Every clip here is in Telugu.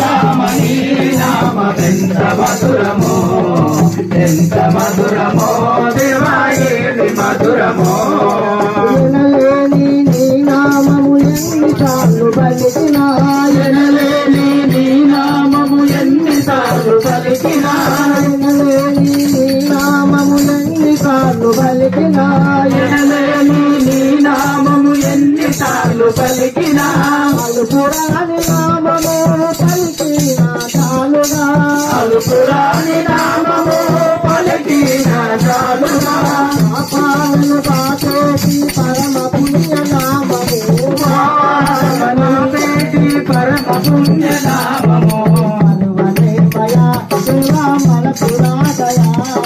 రామని మధురమో ఎంత మధురమో దేవాయేది మధురమో ఎనలేని నీ నామము ఎన్నిసార్లు పలికినా ఎనలేని నీ నామము ఎన్నిసార్లు పలికినా? ఎనలేని నీ నామము ఎన్నిసార్లు పలికినా ఎనలేని ఎన్నిసార్లు పలికినా అలుపురాని నామము పలికిన చాలుగా అలుపురాని నామము పలికిన చాలునా? పాపను పాచేసి పరమ పుణ్య నామము. పరమ పుణ్య నామము. మనువనే మయా శివ మరువరే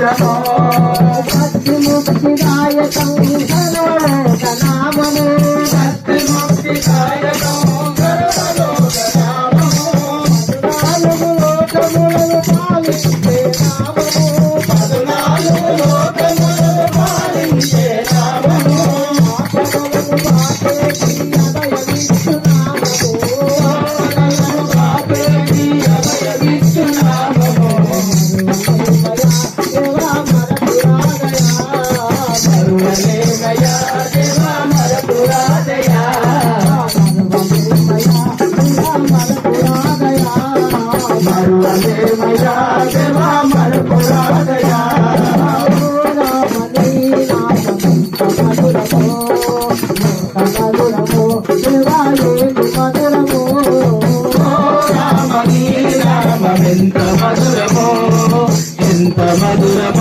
మధురమో మరువలే మయా మధురమో ఎంత మధురమో